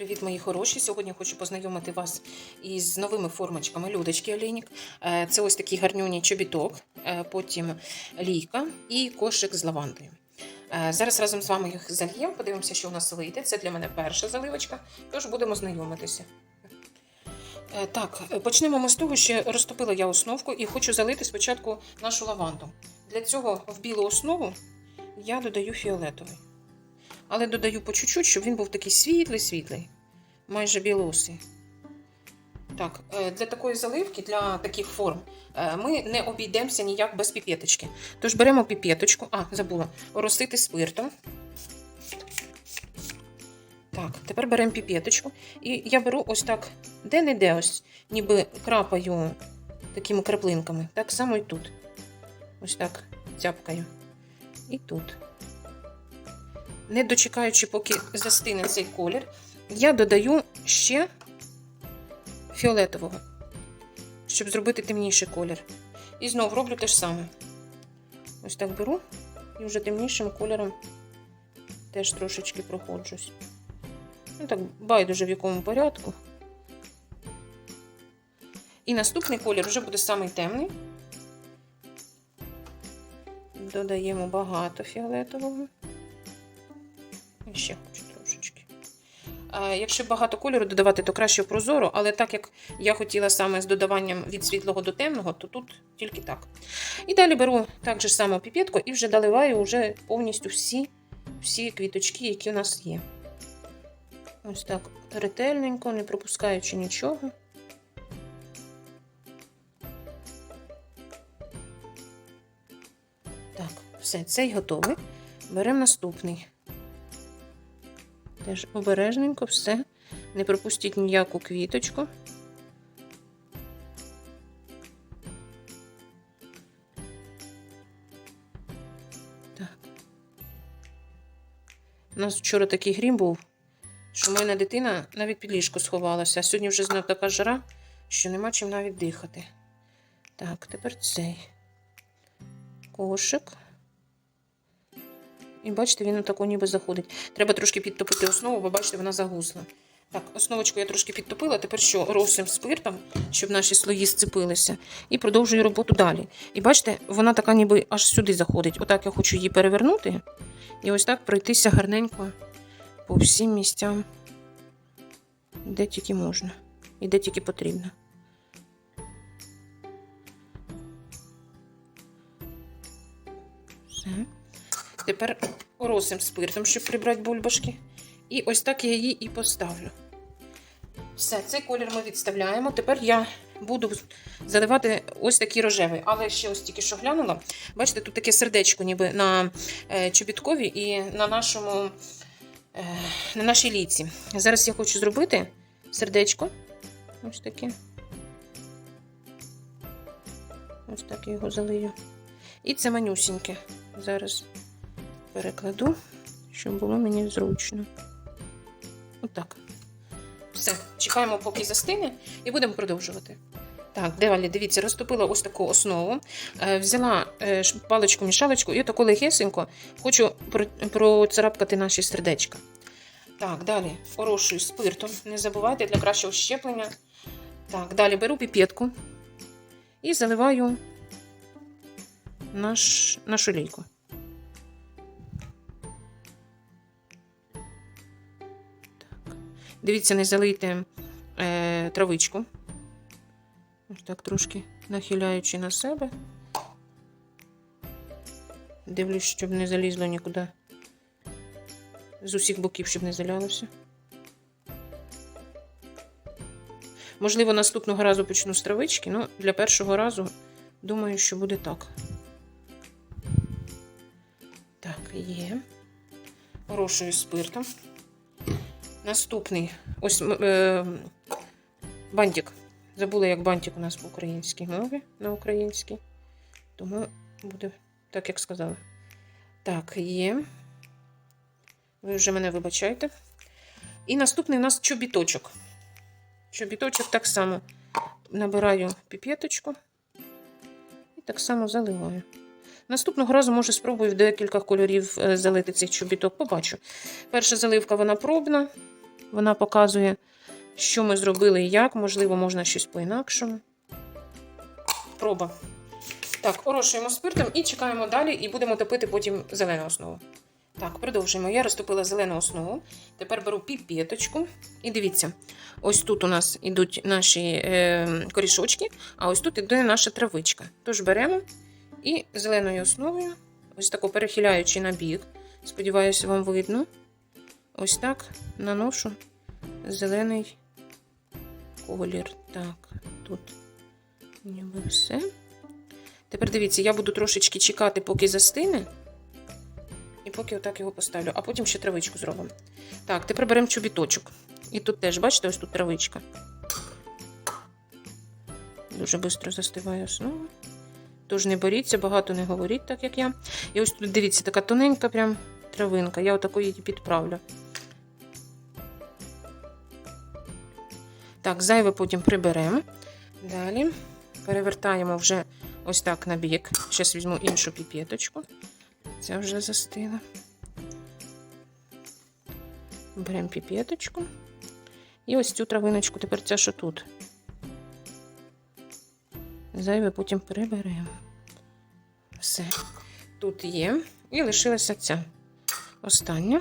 Привіт, мої хороші! Сьогодні хочу познайомити вас із новими формочками Людочки Олейнік. Е, Це ось такий гарнюній чобіток, е, потім лійка і кошик з лавандою. Е, Зараз разом з вами їх зальємо, подивимося, що у нас вийде. Це для мене перша заливочка, тож будемо знайомитися. Так, почнемо ми з того, що розтопила я основку і хочу залити спочатку нашу лаванду. Для цього в білу основу я додаю фіолетовий. Але додаю по чуть-чуть, щоб він був такий світлий-світлий, майже білосий. Так, е, для такої заливки, для таких форм, е, ми не обійдемося ніяк без піпеточки. Тож беремо піпеточку, а, забула, оросити спиртом. Так, тепер беремо піпеточку. І я беру ось так, де-не-де, ось, ніби крапаю такими краплинками. Так само і тут. Ось так цяпкаю. І тут не дочекаючи, поки застине цей колір, я додаю ще фіолетового, щоб зробити темніший колір. І знову роблю те ж саме. Ось так беру і вже темнішим кольором теж трошечки проходжусь. Ну так, байдуже в якому порядку. І наступний колір вже буде самий темний. Додаємо багато фіолетового. І Ще хочу трошечки. Якщо багато кольору додавати, то краще прозоро, але так як я хотіла саме з додаванням від світлого до темного, то тут тільки так. І далі беру так же само піпетку і вже доливаю вже повністю всі, всі квіточки, які у нас є. Ось так ретельненько, не пропускаючи нічого. Так, все, цей готовий. Беремо наступний. Теж обережненько все. Не пропустіть ніяку квіточку. У нас вчора такий грім був, що моя дитина навіть під ліжко сховалася. А сьогодні вже знов така жара, що нема чим навіть дихати. Так, тепер цей кошик. І бачите, він отако ніби заходить. Треба трошки підтопити основу, бо бачите, вона загусла. Так, основочку я трошки підтопила. Тепер що розсим спиртом, щоб наші слої сцепилися. І продовжую роботу далі. І бачите, вона така ніби аж сюди заходить. Отак я хочу її перевернути. І ось так пройтися гарненько по всім місцям, де тільки можна. І де тільки потрібно. Все. Тепер оросим спиртом, щоб прибрати бульбашки. І ось так я її і поставлю. Все, цей колір ми відставляємо. Тепер я буду заливати ось такий рожевий. Але ще ось тільки що глянула. Бачите, тут таке сердечко, ніби на е, чобіткові і на нашому е, на нашій ліці. Зараз я хочу зробити сердечко. Ось таке. Ось так я його залию. І це манюсіньке. Зараз перекладу, щоб було мені зручно. Отак. Все, чекаємо, поки застине, і будемо продовжувати. Так, далі, дивіться, розтопила ось таку основу. Е, взяла е, паличку-мішалочку і таку легесенько хочу процарапкати наші сердечка. Так, далі орошую спиртом. Не забувайте для кращого щеплення. Так, далі беру піпетку і заливаю наш, нашу лійку. Дивіться, не залийте е, травичку. Ось так трошки нахиляючи на себе. Дивлюсь, щоб не залізло нікуди. З усіх боків, щоб не залялося. Можливо, наступного разу почну з травички, але для першого разу думаю, що буде так. Так, є. Орошую спиртом. Наступний ось е, бантик. Забула, як бантик у нас в українській мові на українській. Тому буде так, як сказала. Так, є. Ви вже мене вибачайте. І наступний у нас чобіточок. Чобіточок так само набираю піпеточку і так само заливаю. Наступного разу, може, спробую в декілька кольорів е, залити цих чобіток. Побачу. Перша заливка вона пробна. Вона показує, що ми зробили і як. Можливо, можна щось по-інакшому. Проба. Так, орошуємо спиртом і чекаємо далі, і будемо топити потім зелену основу. Так, продовжуємо. Я розтопила зелену основу. Тепер беру піпеточку. І дивіться, ось тут у нас йдуть наші е, корішочки, а ось тут іде наша травичка. Тож беремо і зеленою основою, ось тако перехиляючи на бік, сподіваюся, вам видно. Ось так наношу зелений колір. Так, тут ніби все. Тепер дивіться, я буду трошечки чекати, поки застине. І поки отак його поставлю, а потім ще травичку зробимо. Так, тепер беремо чобіточок. І тут теж, бачите, ось тут травичка. Дуже швидко застиває основа. Тож не боріться, багато не говоріть, так як я. І ось тут, дивіться, така тоненька прям травинка. Я отаку її підправлю. Так, зайве потім приберемо. Далі перевертаємо вже ось так на бік. Зараз візьму іншу піпеточку. Ця вже застила. Беремо піпеточку. І ось цю травиночку, тепер ця, що тут. Зайве потім приберемо. Все. Тут є. І лишилася ця остання.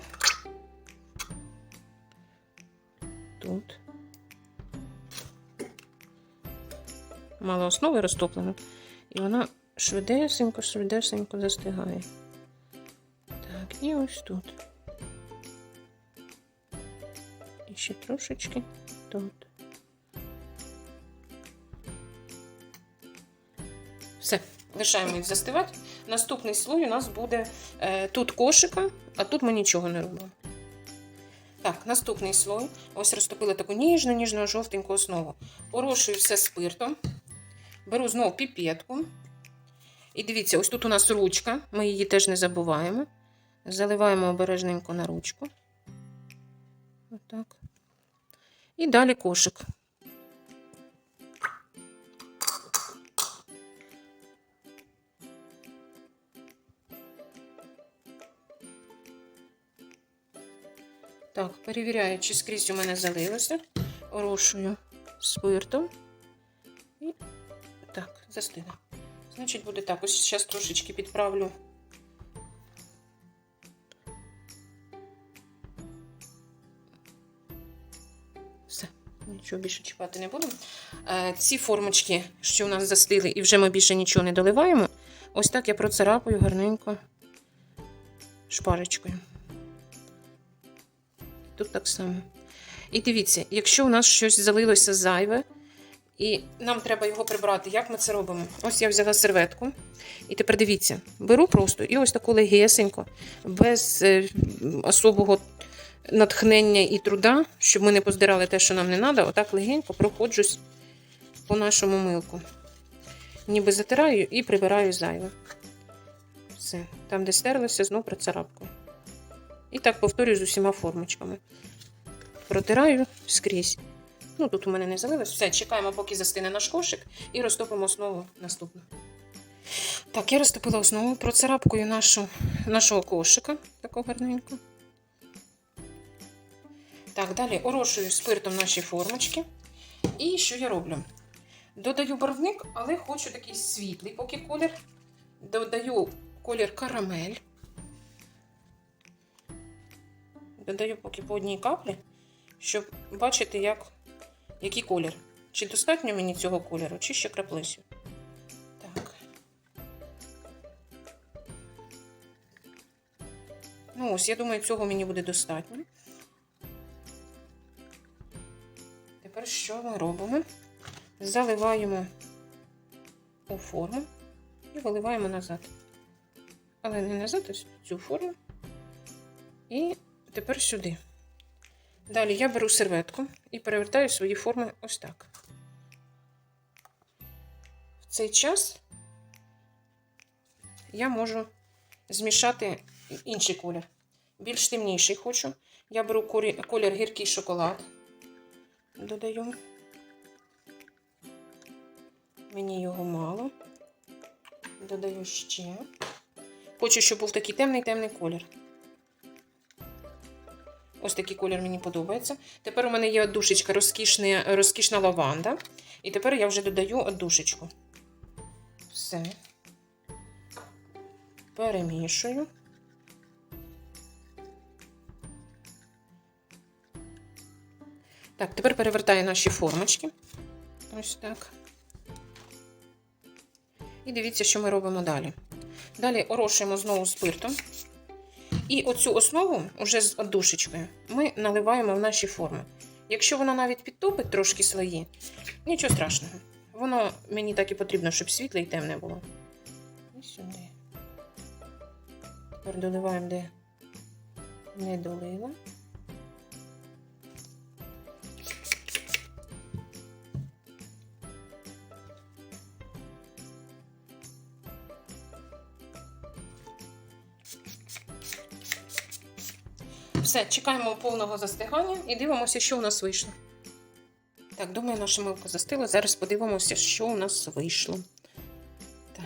Тут. Мало основи розтоплено. І вона швидесенько, швидесенько застигає. Так, і ось тут. І ще трошечки тут. Все, лишаємо їх застивати. Наступний слой у нас буде е, тут кошика, а тут ми нічого не робимо. Так, наступний слой. Ось розтопила таку ніжну, ніжну жовтеньку основу. Орошую все спиртом. Беру знову піпетку. І дивіться, ось тут у нас ручка, ми її теж не забуваємо. Заливаємо обережненько на ручку. Отак. І далі кошик. Перевіряю, чи скрізь у мене залилося. Орошую спиртом. І так, застине. Значить, буде так. Ось зараз трошечки підправлю. Все, нічого більше чіпати не будемо. Ці формочки, що у нас застили, і вже ми більше нічого не доливаємо. Ось так я процарапаю гарненько шпарочкою. Тут так само. І дивіться, якщо у нас щось залилося зайве, і нам треба його прибрати. Як ми це робимо? Ось я взяла серветку. І тепер дивіться, беру просто і ось таку легесенько, без е, особого натхнення і труда, щоб ми не поздирали те, що нам не треба, отак легенько проходжусь по нашому милку. Ніби затираю і прибираю зайве. Все. Там, де стерлося, знов прицарапкою. І так повторюю з усіма формочками. Протираю скрізь. Ну, тут у мене не залилось. Все, чекаємо, поки застине наш кошик, і розтопимо основу наступну. Так, я розтопила основу процарапкою нашу, нашого кошика, такого гарненько. Так, далі орошую спиртом наші формочки. І що я роблю? Додаю барвник, але хочу такий світлий поки колір. Додаю колір карамель. Додаю поки по одній каплі, щоб бачити, як, який колір. Чи достатньо мені цього кольору, чи ще краплисю. Так. Ну, ось, я думаю, цього мені буде достатньо. Тепер що ми робимо? Заливаємо у форму і виливаємо назад. Але не назад, ось цю форму. І тепер сюди. Далі я беру серветку і перевертаю свої форми ось так. В цей час я можу змішати інший колір. Більш темніший хочу. Я беру колір гіркий шоколад. Додаю. Мені його мало. Додаю ще. Хочу, щоб був такий темний темний колір. Ось такий колір мені подобається. Тепер у мене є душечка розкішна, розкішна лаванда. І тепер я вже додаю душечку. Все. Перемішую. Так, тепер перевертаю наші формочки. Ось так. І дивіться, що ми робимо далі. Далі орошуємо знову спиртом. І оцю основу, вже з душечкою, ми наливаємо в наші форми. Якщо вона навіть підтопить трошки слої, нічого страшного. Воно мені так і потрібно, щоб світле і темне було. І сюди. Тепер доливаємо, де не долила. Все, чекаємо повного застигання і дивимося, що у нас вийшло. Так, думаю, наша милка застила. Зараз подивимося, що у нас вийшло. Так.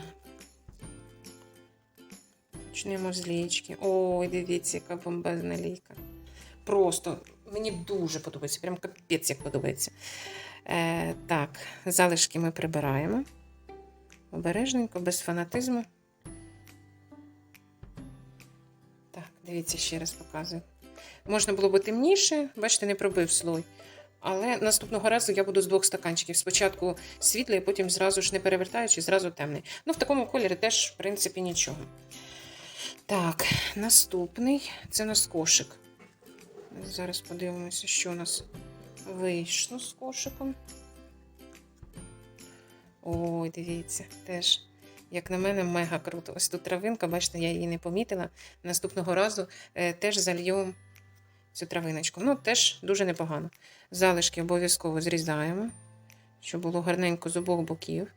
Почнемо з лічки. Ой, дивіться, яка бомбезна лійка. Просто мені дуже подобається, прям капець як подобається. Е, так, залишки ми прибираємо. Обережненько, без фанатизму. Так, дивіться, ще раз показую. Можна було би темніше, бачите, не пробив слой. Але наступного разу я буду з двох стаканчиків. Спочатку світлий, потім зразу ж не перевертаючи, зразу темний. Ну, в такому кольорі теж, в принципі, нічого. Так, наступний це у нас кошик. Зараз подивимося, що у нас вийшло з кошиком. Ой, дивіться, теж, як на мене, мега круто. Ось тут травинка, бачите, я її не помітила. Наступного разу е, теж залью цю травиночку. Ну, теж дуже непогано. Залишки обов'язково зрізаємо, щоб було гарненько з обох боків.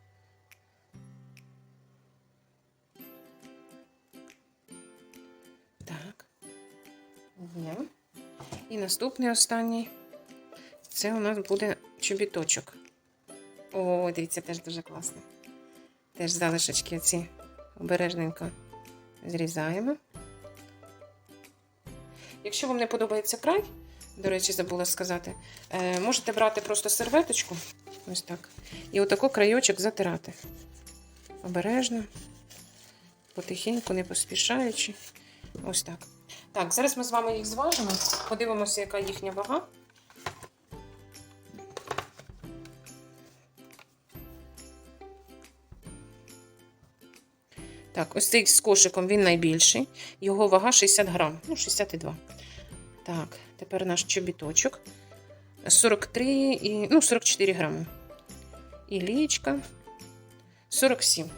Так. Є. І наступний останній. Це у нас буде чобіточок. О, дивіться, теж дуже класний. Теж залишечки ці обережненько зрізаємо. Якщо вам не подобається край, до речі, забула сказати, е, можете брати просто серветочку, ось так, і отако крайочок затирати. Обережно, потихеньку, не поспішаючи. Ось так. Так, зараз ми з вами їх зважимо, подивимося, яка їхня вага. Так, ось цей з кошиком він найбільший. Його вага 60 грам, ну, 62. Так, тепер наш чобіточок. 43 і, ну, 44 грами. І лічка 47.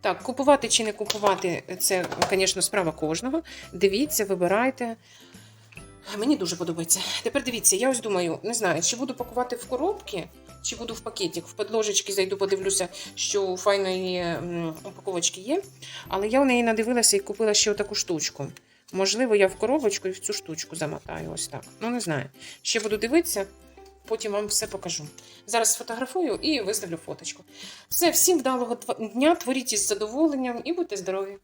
Так, купувати чи не купувати, це, звісно, справа кожного. Дивіться, вибирайте. Мені дуже подобається. Тепер дивіться, я ось думаю, не знаю, чи буду пакувати в коробки, чи буду в пакетик. В подложечки зайду, подивлюся, що у файної упаковочки є. Але я в неї надивилася і купила ще отаку штучку. Можливо, я в коробочку і в цю штучку замотаю. Ось так. Ну, не знаю. Ще буду дивитися, потім вам все покажу. Зараз сфотографую і виставлю фоточку. Все, всім вдалого дня, творіть із задоволенням і будьте здорові!